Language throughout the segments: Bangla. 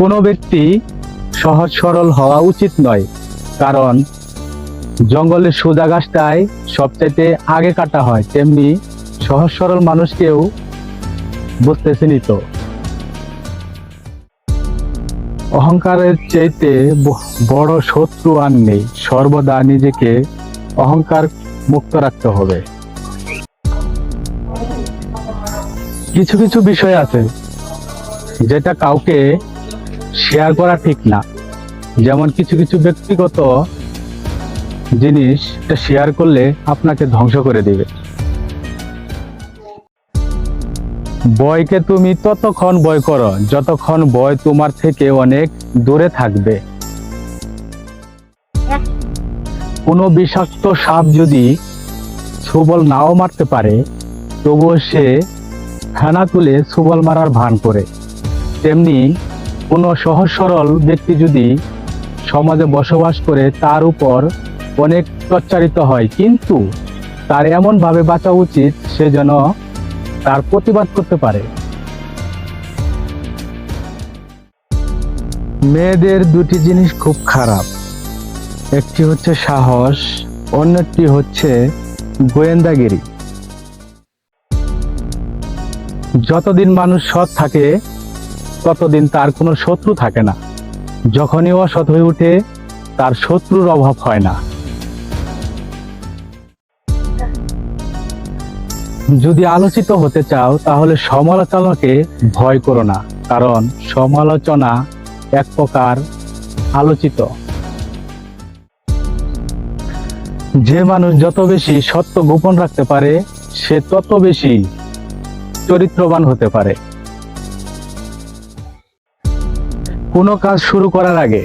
কোনো ব্যক্তি সহজ সরল হওয়া উচিত নয়, কারণ জঙ্গলের সোজা গাছটায় সবচাইতে আগে কাটা হয়, তেমনি সহজ সরল মানুষকেও বুঝতেছেনি তো। অহংকারের চাইতে বড় শত্রু আর নেই, সর্বদা নিজেকে অহংকার মুক্ত রাখতে হবে। কিছু কিছু বিষয় আছে যেটা কাউকে শেয়ার করা ঠিক না। যেমন কিছু কিছু ব্যক্তিগত জিনিস শেয়ার করলে আপনাকে ধ্বংস করে দিবে। বয়কে তুমি ততক্ষণ বয় করো, যতক্ষণ বয় তোমার থেকে অনেক দূরে থাকবে। কোনো বিষাক্ত সাপ যদি সুবল নাও মারতে পারে, তবুও সে খানা তুলে সুবল মারার ভান করে। তেমনি কোনো সহজ সরল ব্যক্তি যদি সমাজে বসবাস করে, তার উপর অনেক প্রচারিত হয়। কিন্তু তার এমনভাবে বাঁচা উচিত, সে যেন তার প্রতিবাদ করতে পারে। মেয়েদের দুটি জিনিস খুব খারাপ। একটি হচ্ছে সাহস, অন্যটি হচ্ছে গোয়েন্দাগিরি। যতদিন মানুষ সৎ থাকে ততদিন তার কোনো শত্রু থাকে না। যখনই অসৎ হয়ে উঠে, তার শত্রুর অভাব হয় না। যদি আলোচিত হতে চাও, তাহলে সমালোচনাকে ভয় করো না, কারণ সমালোচনা এক প্রকার আলোচিত। যে মানুষ যত বেশি সত্য গোপন রাখতে পারে, সে তত বেশি চরিত্রবান হতে পারে। কোনো কাজ শুরু করার আগে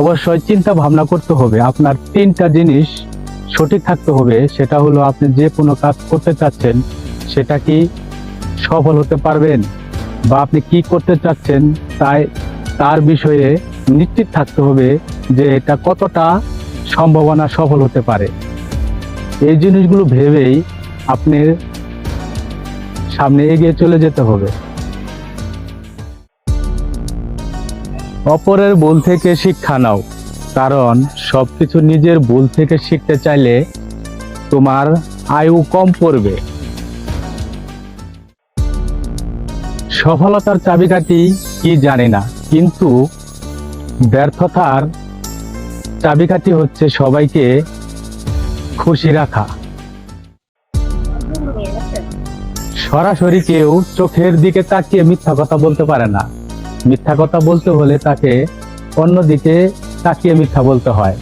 অবশ্যই চিন্তা ভাবনা করতে হবে। আপনার তিনটা জিনিস সঠিক থাকতে হবে, সেটা হলো আপনি যে কোনো কাজ করতে চাচ্ছেন, সেটা কি সফল হতে পারবেন বা আপনি কি করতে চাচ্ছেন তাই তার বিষয়ে নিশ্চিত থাকতে হবে যে এটা কতটা সম্ভাবনা সফল হতে পারে। এই জিনিসগুলো ভেবেই আপনি সামনে এগিয়ে চলে যেতে হবে। অপরের ভুল থেকে শিক্ষা নাও, কারণ সবকিছু নিজের ভুল থেকে শিখতে চাইলে তোমার আয়ু কম পড়বে। সফলতার চাবিকাঠি কি জানি না, কিন্তু ব্যর্থতার চাবিকাঠি হচ্ছে সবাইকে খুশি রাখা। সরাসরি কেউ চোখের দিকে তাকিয়ে মিথ্যা কথা বলতে পারে না। মিথ্যা কথা বলতে হলে তাকে অন্যদিকে তাকিয়ে মিথ্যা বলতে হয়।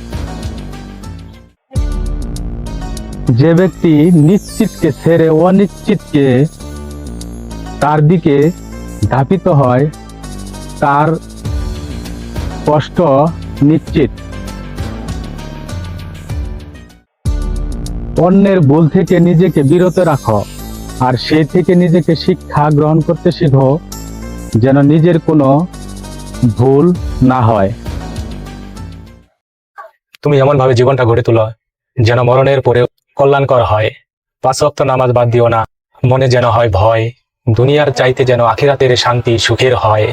যে ব্যক্তি নিশ্চিতকে ছেড়ে অনিশ্চিতকে তার দিকে ধাপিত হয়, তার কষ্ট নিশ্চিত। অন্যের ভুল থেকে নিজেকে বিরত রাখো, আর সে থেকে নিজেকে শিক্ষা গ্রহণ করতে শিখো। যেন নিজের কোনো ভুল না হয়। তুমি এমন ভাবে জীবনটা গড়ে তোলো, যেন মরণের পরে কল্যাণকর হয়। পাঁচ অক্ত নামাজ বাদ দিও না, মনে যেন হয় ভয়। দুনিয়ার চাইতে যেন আখিরাতের শান্তি সুখের হয়।